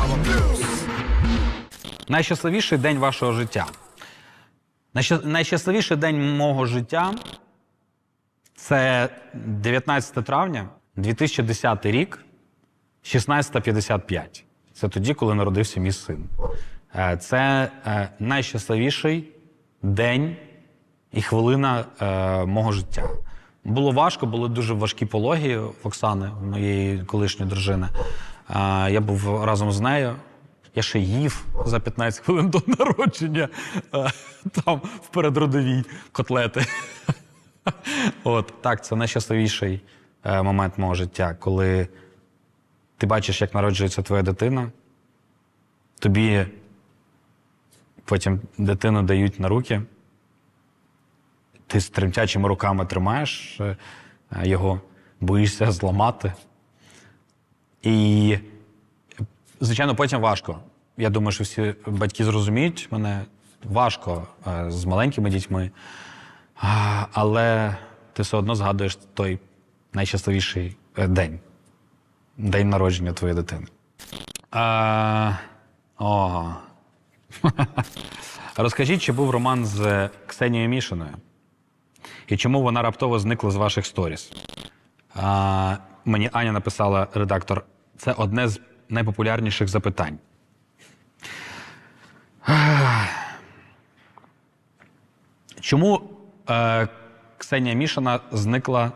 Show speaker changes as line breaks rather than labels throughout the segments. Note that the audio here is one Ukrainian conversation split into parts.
Harlem Blues.
Найщасливіший день вашого життя. Найща- Найщасливіший день мого життя це 19 травня 2010 рік, 16.55. Це тоді, коли народився мій син. Е, Це е, найщасливіший день і хвилина е, мого життя. Було важко, були дуже важкі пологи Оксани, моєї колишньої дружини. Я був разом з нею. Я ще їв за 15 хвилин до народження е, там в передродовій котлети. От так, це найщасливіший е, момент мого життя, коли ти бачиш, як народжується твоя дитина, тобі потім дитину дають на руки, ти з тремтячими руками тримаєш е, його, боїшся зламати. І, звичайно, потім важко. Я думаю, що всі батьки зрозуміють мене важко е, з маленькими дітьми. Але ти все одно згадуєш той найщасливіший е, день день народження твоєї дитини. А, о. Розкажіть, чи був роман з Ксенією Мішиною? І чому вона раптово зникла з ваших сторіс? А, мені Аня написала редактор. Це одне з найпопулярніших запитань. Чому е, Ксенія Мішина зникла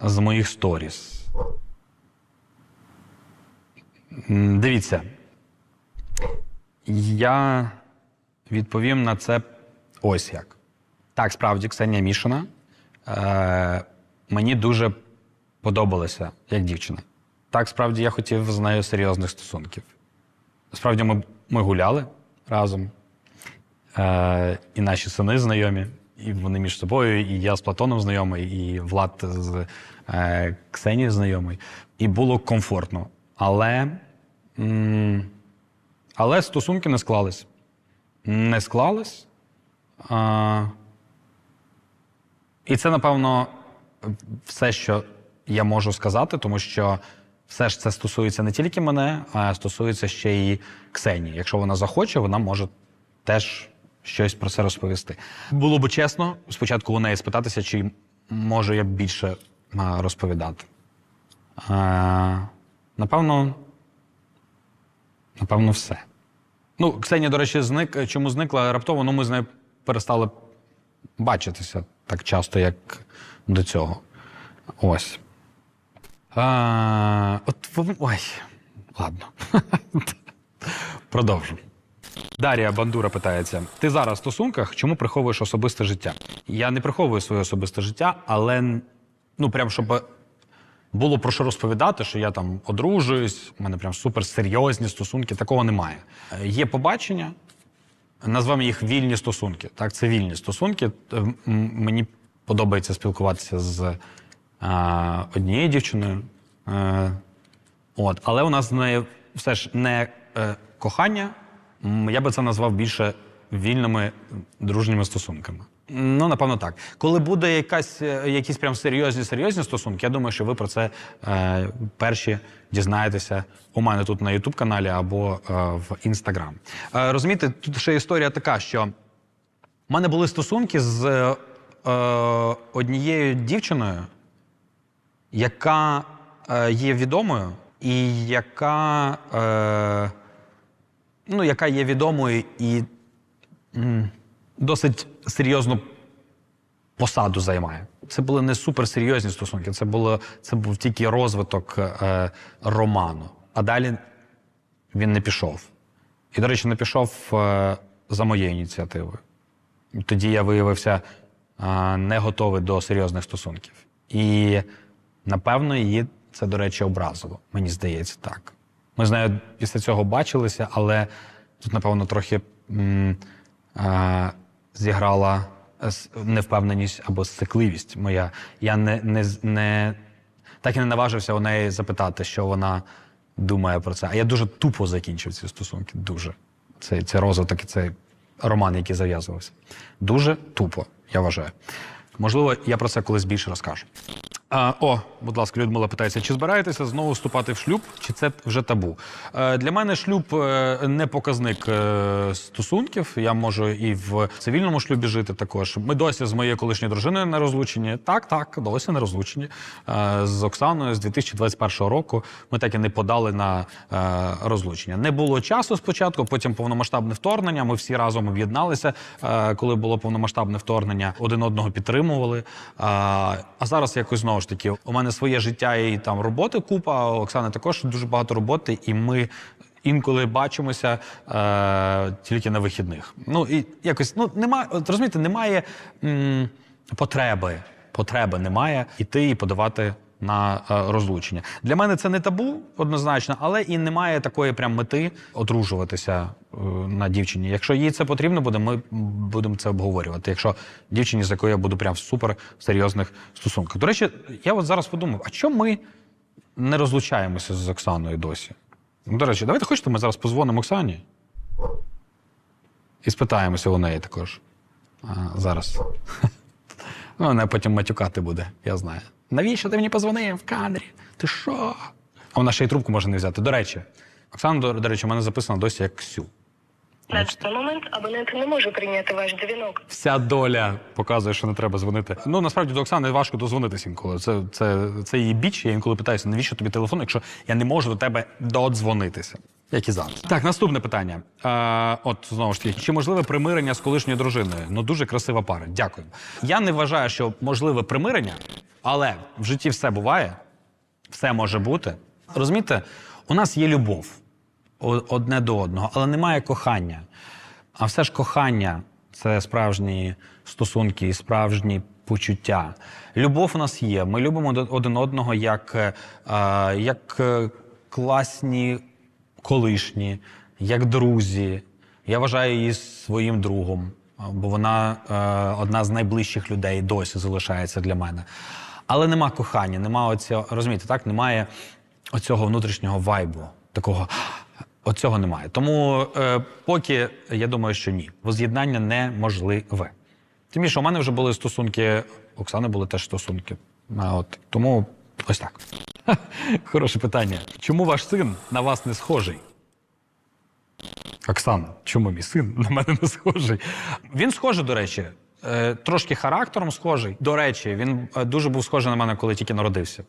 з моїх сторіс? Дивіться. Я відповім на це ось як. Так, справді, Ксенія Мішина. Е, мені дуже подобалася як дівчина. Так, справді, я хотів з нею серйозних стосунків. Справді, ми, ми гуляли разом. Е, і наші сини знайомі, і вони між собою, і я з Платоном знайомий, і Влад з е, Ксенією знайомий. І було комфортно. Але, м, але стосунки не склались. Не склались. А, і це, напевно, все, що я можу сказати, тому що все ж це стосується не тільки мене, а стосується ще й Ксенії. Якщо вона захоче, вона може теж щось про це розповісти. Було б чесно спочатку у неї спитатися, чи можу я більше розповідати. Напевно, напевно, все. Ну, Ксенія, до речі, зник. Чому зникла раптово? Ну, ми з нею перестали бачитися так часто, як до цього. Ось. А, от, ой, ладно. Продовжу. Дар'я Бандура питається: ти зараз в стосунках, чому приховуєш особисте життя? Я не приховую своє особисте життя, але ну прям щоб було про що розповідати, що я там одружуюсь, у мене прям суперсерйозні стосунки, такого немає. Є побачення, назвемо їх вільні стосунки. Так, це вільні стосунки. Мені подобається спілкуватися з однією дівчиною. Е, От, але у нас з нею все ж не е, кохання. Я би це назвав більше вільними дружніми стосунками. Ну, напевно, так. Коли буде якась, е, якісь прям серйозні серйозні стосунки, я думаю, що ви про це е, перші дізнаєтеся у мене тут на youtube каналі або е, в Instagram. Е, розумієте, тут ще історія така, що в мене були стосунки з е, однією дівчиною, яка е, є відомою і яка, е, ну, яка є відомою і досить серйозну посаду займає. Це були не суперсерйозні стосунки, це, було, це був тільки розвиток е, роману. А далі він не пішов. І, до речі, не пішов е, за моєю ініціативою. Тоді я виявився а, не готовий до серйозних стосунків. І напевно її це, до речі, образило. Мені здається, так. Ми з нею після цього бачилися, але тут, напевно, трохи м, а, зіграла невпевненість або сцикливість моя. Я не, не, не так і не наважився у неї запитати, що вона думає про це. А я дуже тупо закінчив ці стосунки. Дуже. Цей, цей розвиток і цей роман, який зав'язувався. Дуже тупо, я вважаю. Можливо, я про це колись більше розкажу. А, о, будь ласка, Людмила питається, чи збираєтеся знову вступати в шлюб, чи це вже табу? Е, для мене шлюб е, не показник е, стосунків. Я можу і в цивільному шлюбі жити також. Ми досі з моєю колишньою дружиною не розлучені. Так, так, досі не розлучені. Е, з Оксаною з 2021 року ми так і не подали на е, розлучення. Не було часу спочатку, потім повномасштабне вторгнення. Ми всі разом об'єдналися, е, коли було повномасштабне вторгнення, один одного підтримували. А, а зараз якось знову ж таки, у мене своє життя і там роботи купа. а У Оксани також дуже багато роботи, і ми. Інколи бачимося е, тільки на вихідних. Ну і якось ну немає, розумієте, немає м, потреби. Потреби немає іти і подавати на е, розлучення. Для мене це не табу однозначно, але і немає такої прям мети одружуватися е, на дівчині. Якщо їй це потрібно буде, ми будемо це обговорювати. Якщо дівчині, з якою я буду прям в супер серйозних стосунках. До речі, я от зараз подумав: а чому ми не розлучаємося з Оксаною досі? Ну, До речі, давайте хочете, ми зараз позвонимо Оксані і спитаємося у неї також. А, зараз. Ну, вона потім матюкати буде, я знаю. Навіщо ти мені позвонив в кадрі? Ти що? А вона ще й трубку може не взяти. До речі, Оксана, до, до речі, у мене записано досі як Ксю.
На даний момент абонент не може прийняти ваш дзвінок.
Вся доля показує, що не треба дзвонити. Ну насправді до Оксани важко дозвонитися інколи. Це, це, це її біч. Я інколи питаюся, навіщо тобі телефон, якщо я не можу до тебе додзвонитися. Як і зараз. Так, наступне питання. Е, от знову ж таки, чи можливе примирення з колишньою дружиною? Ну дуже красива пара. Дякую. Я не вважаю, що можливе примирення, але в житті все буває, все може бути. Розумієте, у нас є любов одне до одного, але немає кохання. А все ж кохання це справжні стосунки і справжні почуття. Любов у нас є. Ми любимо один одного як, е, як е, класні колишні, як друзі. Я вважаю її своїм другом, бо вона е, одна з найближчих людей досі залишається для мене. Але нема кохання, нема оцього, розумієте, так? Немає оцього внутрішнього вайбу, такого. Оцього немає. Тому е, поки я думаю, що ні. Воз'єднання неможливе. Тим більше, у мене вже були стосунки, Оксани були теж стосунки. От, тому ось так. Хороше питання. Чому ваш син на вас не схожий? Оксана, чому мій син на мене не схожий? Він схожий, до речі, е, трошки характером схожий. До речі, він е, дуже був схожий на мене, коли тільки народився.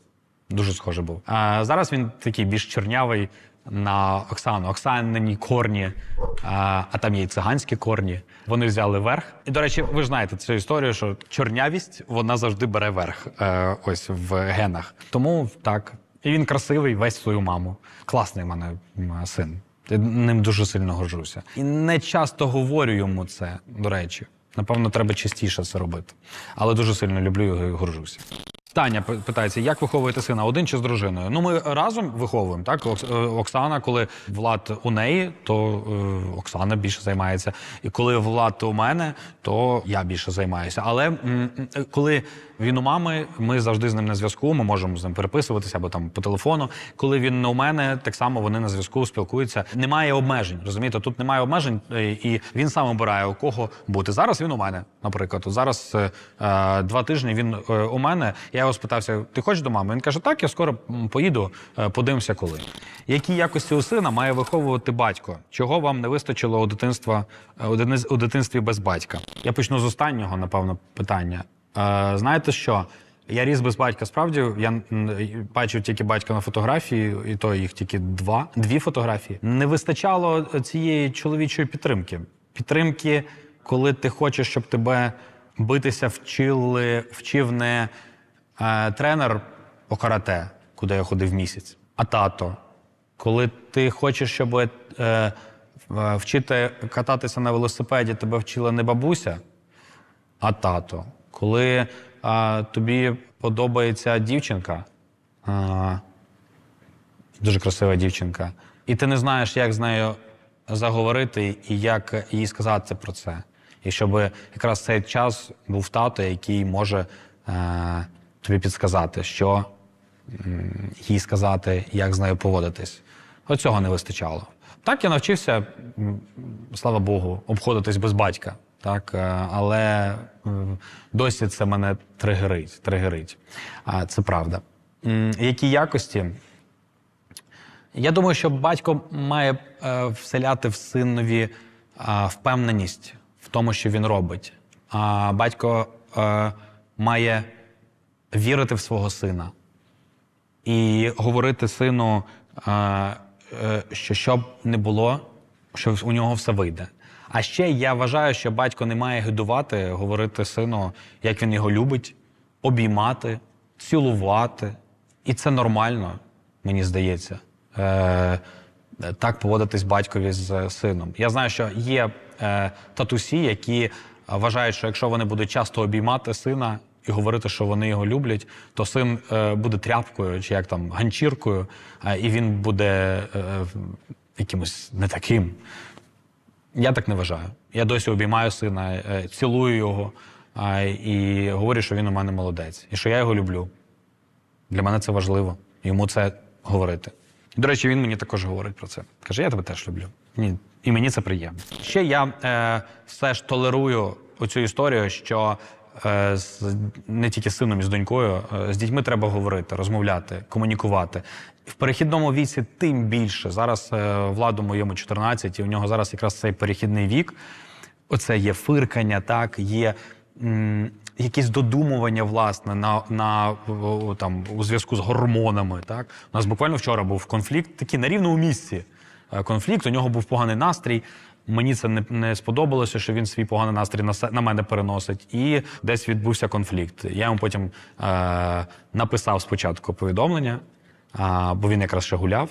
Дуже схожий був. А зараз він такий більш чорнявий на Оксану. Оксанині корні, а, а там є і циганські корні. Вони взяли верх. І, до речі, ви ж знаєте цю історію, що чорнявість вона завжди бере верх е, ось в генах. Тому так. І він красивий, весь свою маму. Класний в мене син. Я ним дуже сильно горжуся. І не часто говорю йому це, до речі. Напевно, треба частіше це робити. Але дуже сильно люблю його і горжуся. Таня пи- питається, як виховуєте сина один чи з дружиною? Ну, ми разом виховуємо. Так, е, Оксана, коли Влад у неї, то е, Оксана більше займається. І коли Влад у мене, то я більше займаюся. Але е, коли він у мами, ми завжди з ним на зв'язку. Ми можемо з ним переписуватися або там по телефону. Коли він не у мене, так само вони на зв'язку спілкуються. Немає обмежень. Розумієте, тут немає обмежень, е, і він сам обирає у кого бути. Зараз він у мене, наприклад. Зараз е, е, два тижні він е, у мене. Я його спитався: ти хочеш до мами? Він каже: Так, я скоро поїду, е, подивимося, коли. Які якості у сина має виховувати батько? Чого вам не вистачило у дитинства у дитин- у дитинстві без батька? Я почну з останнього, напевно, питання. Е, знаєте що? Я ріс без батька. Справді я бачив тільки батька на фотографії, і то їх тільки два, дві фотографії. Не вистачало цієї чоловічої підтримки. Підтримки, коли ти хочеш, щоб тебе битися вчили, вчив не е, тренер по карате, куди я ходив місяць, а тато. Коли ти хочеш, щоб е, е, вчити кататися на велосипеді, тебе вчила не бабуся, а тато. Коли а, тобі подобається дівчинка, а, дуже красива дівчинка, і ти не знаєш, як з нею заговорити і як їй сказати про це. І щоб якраз цей час був тато, який може е, тобі підсказати, що їй сказати, як з нею поводитись. Оцього не вистачало. Так я навчився, слава Богу, обходитись без батька. Так, е, але е, досі це мене тригерить. тригерить. Це правда. Які якості? Я думаю, що батько має е, вселяти в синові впевненість в тому, що він робить. А батько має вірити в свого сина і говорити сину, що б не було, що у нього все вийде. А ще я вважаю, що батько не має гидувати, говорити сину, як він його любить, обіймати, цілувати. І це нормально, мені здається. Е, так поводитись батькові з сином. Я знаю, що є е, татусі, які вважають, що якщо вони будуть часто обіймати сина і говорити, що вони його люблять, то син е, буде тряпкою чи як там ганчіркою, е, і він буде е, якимось не таким. Я так не вважаю. Я досі обіймаю сина, е, цілую його і говорю, що він у мене молодець, і що я його люблю. Для мене це важливо. Йому це говорити. До речі, він мені також говорить про це. Каже, я тебе теж люблю. Ні, і мені це приємно. Ще я е, все ж толерую оцю історію, що з, не тільки з сином і з донькою, е, з дітьми треба говорити, розмовляти, комунікувати. В перехідному віці тим більше. Зараз е, владу моєму 14, і у нього зараз якраз цей перехідний вік. Оце є фиркання, так, є м, якісь додумування, власне, на, на, там, у зв'язку з гормонами. Так? У нас буквально вчора був конфлікт, такий на рівному місці. е, Конфлікт, у нього був поганий настрій. Мені це не, не сподобалося, що він свій поганий настрій на, на мене переносить. І десь відбувся конфлікт. Я йому потім е, написав спочатку повідомлення, а, бо він якраз ще гуляв.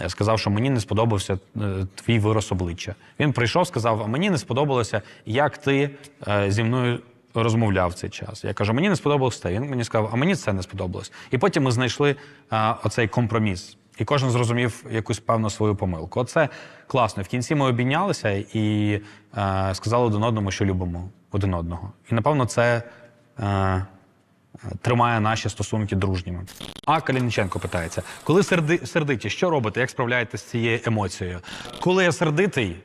Е, Сказав, що мені не сподобався е, твій вираз обличчя. Він прийшов, сказав: а мені не сподобалося, як ти е, зі мною розмовляв цей час. Я кажу, мені не сподобалося. Він мені сказав, а мені це не сподобалось. І потім ми знайшли е, оцей компроміс. І кожен зрозумів якусь певну свою помилку. Оце класно. В кінці ми обійнялися і е, сказали один одному, що любимо один одного. І напевно це. Е, тримає наші стосунки дружніми. А Калініченко питається: коли серди, сердиті, що робите? Як справляєтесь з цією емоцією? Коли я сердитий,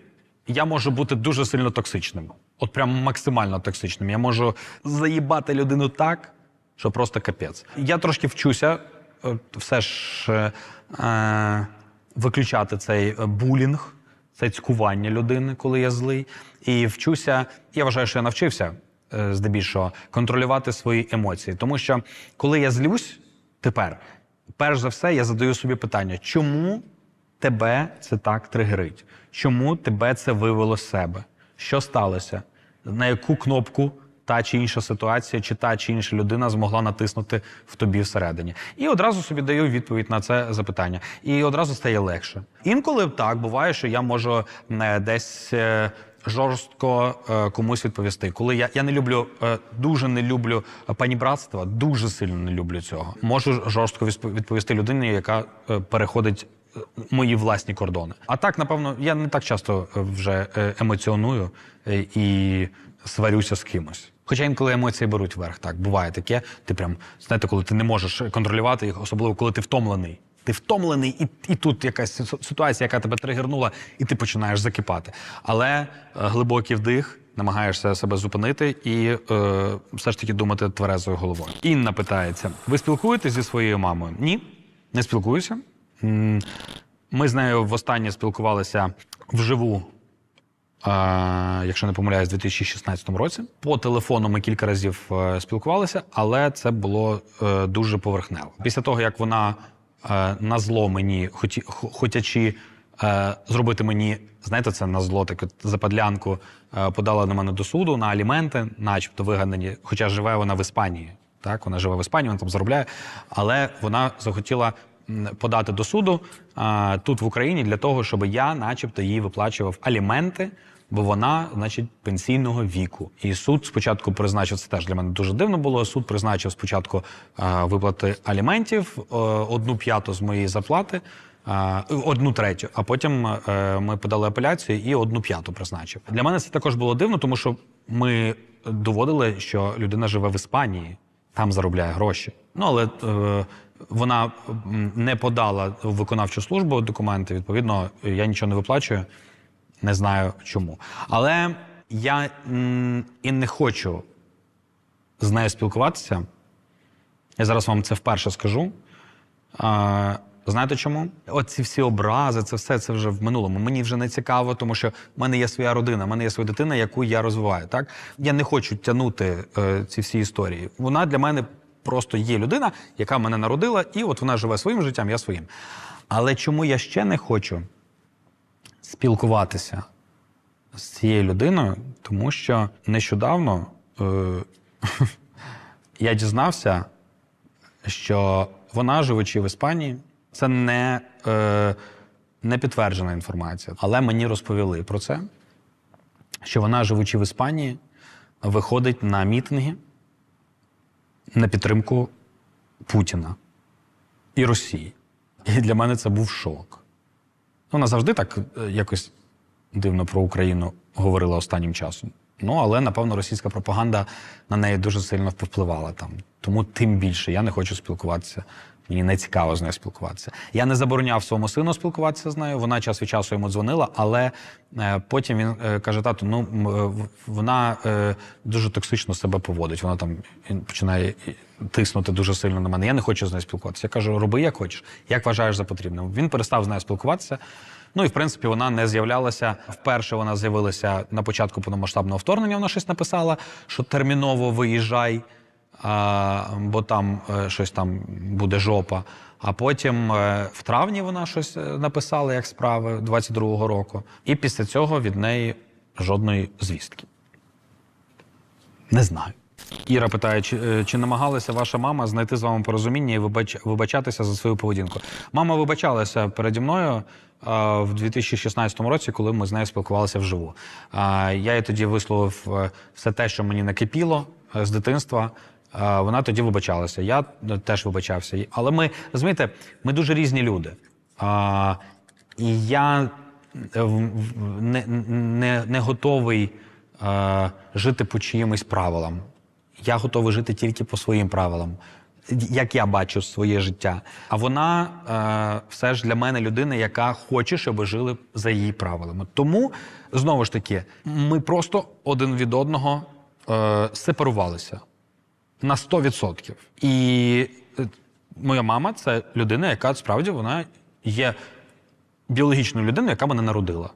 я можу бути дуже сильно токсичним. От прям максимально токсичним. Я можу заїбати людину так, що просто капець. Я трошки вчуся все ж е, е, виключати цей булінг, це цькування людини, коли я злий. І вчуся, я вважаю, що я навчився е, здебільшого контролювати свої емоції. Тому що коли я злюсь тепер, перш за все, я задаю собі питання, чому тебе це так тригерить? Чому тебе це вивело з себе? Що сталося? На яку кнопку та чи інша ситуація, чи та чи інша людина змогла натиснути в тобі всередині? І одразу собі даю відповідь на це запитання. І одразу стає легше. Інколи так буває, що я можу е, десь. е, Жорстко е, комусь відповісти. Коли я, я не люблю, е, дуже не люблю панібратства, дуже сильно не люблю цього. Можу жорстко відповісти людині, яка е, переходить е, мої власні кордони. А так, напевно, я не так часто вже емоціоную і сварюся з кимось. Хоча інколи емоції беруть верх, так буває таке. Ти прям знаєте, коли ти не можеш контролювати їх, особливо коли ти втомлений. Ти втомлений, і, і тут якась ситуація, яка тебе тригернула, і ти починаєш закипати. Але е, глибокий вдих, намагаєшся себе зупинити і е, все ж таки думати тверезою головою. Інна питається: ви спілкуєтесь зі своєю мамою? Ні, не спілкуюся. Ми з нею востаннє спілкувалися вживу якщо не помиляюсь, у 2016 році. По телефону ми кілька разів е, спілкувалися, але це було е, дуже поверхнево. Після того, як вона е, на зло мені, хотячи зробити мені, знаєте, це на зло, таке западлянку, подала на мене до суду на аліменти, начебто вигадані, хоча живе вона в Іспанії. Так, вона живе в Іспанії, вона там заробляє, але вона захотіла подати до суду а, тут в Україні для того, щоб я, начебто, їй виплачував аліменти, бо вона, значить, пенсійного віку. І суд спочатку призначив це теж для мене дуже дивно було. Суд призначив спочатку а, виплати аліментів, е, одну п'яту з моєї зарплати. а, Одну третю, а потім е, ми подали апеляцію і одну п'яту призначив. Для мене це також було дивно, тому що ми доводили, що людина живе в Іспанії, там заробляє гроші. Ну але е, вона не подала в виконавчу службу документи. Відповідно, я нічого не виплачую, не знаю чому. Але Я і не хочу з нею спілкуватися. Я зараз вам це вперше скажу. Знаєте чому? От ці всі образи, це все це вже в минулому. Мені вже не цікаво, тому що в мене є своя родина, в мене є своя дитина, яку я розвиваю. Так? Я не хочу тягнути е, ці всі історії. Вона для мене просто є людина, яка мене народила, і от вона живе своїм життям, я своїм. Але чому я ще не хочу спілкуватися з цією людиною? Тому що нещодавно е, я дізнався, що вона, живучи в Іспанії, це не, е, не підтверджена інформація. Але мені розповіли про це, що вона, живучи в Іспанії, виходить на мітинги на підтримку Путіна і Росії. І для мене це був шок. Вона завжди так е, якось дивно про Україну говорила останнім часом. Ну, але, напевно, російська пропаганда на неї дуже сильно впливала там. Тому тим більше я не хочу спілкуватися. Мені не цікаво з нею спілкуватися. Я не забороняв своєму сину спілкуватися з нею. Вона час від часу йому дзвонила, але е, потім він е, каже: тату, ну е, вона дуже токсично себе поводить. Вона там починає тиснути дуже сильно на мене. Я не хочу з нею спілкуватися. Я кажу, роби як хочеш, як вважаєш за потрібне. Він перестав з нею спілкуватися. Ну і в принципі вона не з'являлася. Вперше вона з'явилася на початку повномасштабного вторгнення. Вона щось написала, що терміново виїжджай, бо там е, щось там буде жопа. А потім е, в травні вона щось е, написала, як справи 22-го року. І після цього від неї жодної звістки. Не знаю. Іра питає, чи, чи намагалася ваша мама знайти з вами порозуміння і вибач, вибачатися за свою поведінку? Мама вибачалася переді мною а, в 2016 році, коли ми з нею спілкувалися вживу. А, я їй тоді висловив все те, що мені накипіло з дитинства. А, вона тоді вибачалася. Я е, теж вибачався. Але ми, розумієте, ми дуже різні люди. І я е, в- в- не, не, не готовий е, жити по чиїмось правилам. Я готовий жити тільки по своїм правилам, як я бачу своє життя. А вона е, все ж для мене людина, яка хоче, щоб жили за її правилами. Тому знову ж таки, ми просто один від одного е, сепарувалися на 100%. І е, моя мама це людина, яка справді вона є біологічною людиною, яка мене народила.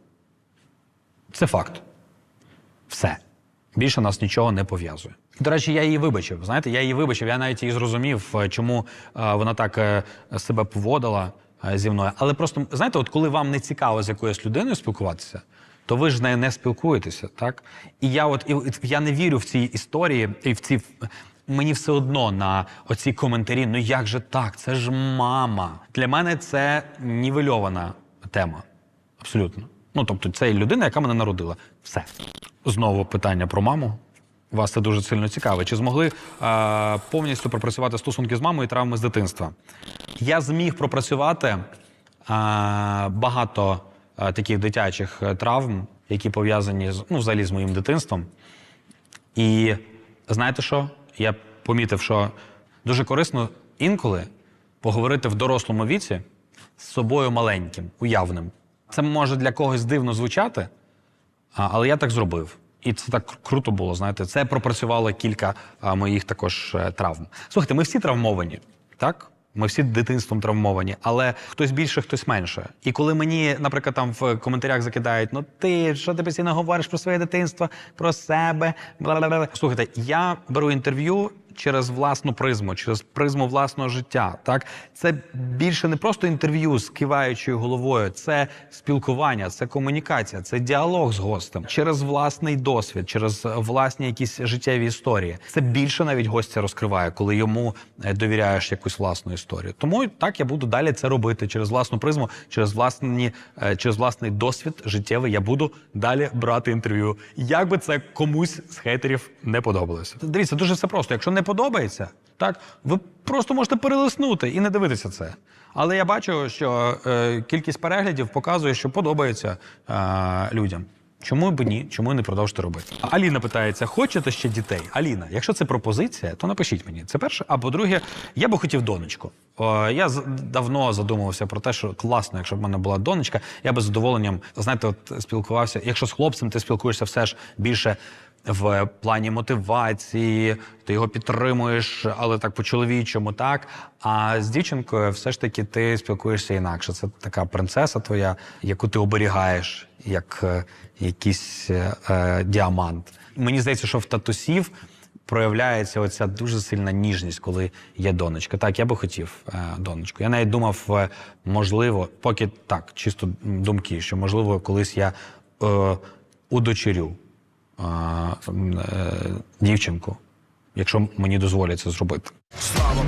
Це факт. Все. Більше нас нічого не пов'язує. До речі, я її вибачив. Знаєте, я її вибачив, я навіть її зрозумів, е, чому е, вона так себе поводила зі мною. Але просто, знаєте, от коли вам не цікаво з якоюсь людиною спілкуватися, то ви ж з нею не спілкуєтеся, так? І я от і, я не вірю в ці історії і в ці. Мені все одно на оці коментарі, ну як же так? Це ж мама. Для мене це нівельована тема. Абсолютно. Ну, тобто, це людина, яка мене народила. Все. Знову питання про маму. Вас це дуже сильно цікавить. Чи змогли е, повністю пропрацювати стосунки з мамою і травми з дитинства? Я зміг пропрацювати е, багато е, таких дитячих е, травм, які пов'язані з ну, взагалі з моїм дитинством. І знаєте що? Я помітив, що дуже корисно інколи поговорити в дорослому віці з собою маленьким, уявним. Це може для когось дивно звучати, але я так зробив. І це так круто було, знаєте. Це пропрацювало кілька моїх також е, травм. Слухайте, ми всі травмовані, так? Ми всі дитинством травмовані, але хтось більше, хтось менше. І коли мені, наприклад, там в коментарях закидають, ну ти що ти постійно говориш про своє дитинство, про себе. бла-бла-бла». Слухайте, я беру інтерв'ю через власну призму, через призму власного життя. Так, це більше не просто інтерв'ю з киваючою головою, це спілкування, це комунікація, це діалог з гостем через власний досвід, через власні якісь життєві історії. Це більше навіть гостя розкриває, коли йому е, довіряєш якусь власну історію. Тому так я буду далі це робити через власну призму, через власні, е, через власний досвід життєвий. Я буду далі брати інтерв'ю. Як би це комусь з хейтерів не подобалося. Дивіться, дуже все просто. Якщо не подобається, так ви просто можете перелиснути і не дивитися це. Але я бачу, що е, кількість переглядів показує, що подобається е, людям. Чому б ні? Чому не продовжити робити? Аліна питається: хочете ще дітей? Аліна, якщо це пропозиція, то напишіть мені. Це перше. А по-друге, я би хотів донечку. О, я давно задумувався про те, що класно, якщо б в мене була донечка, я би з задоволенням, знаєте, от спілкувався. Якщо з хлопцем ти спілкуєшся все ж більше в плані мотивації, ти його підтримуєш, але так по-чоловічому, так. А з дівчинкою все ж таки ти спілкуєшся інакше. Це така принцеса твоя, яку ти оберігаєш, як е, якийсь е, е, діамант. Мені здається, що в татусів проявляється оця дуже сильна ніжність, коли є донечка. Так, я би хотів е, донечку. Я навіть думав, е, можливо, поки так, чисто думки, що можливо, колись я е, удочерю е, е, дівчинку, якщо мені дозволять це зробити.
Слава.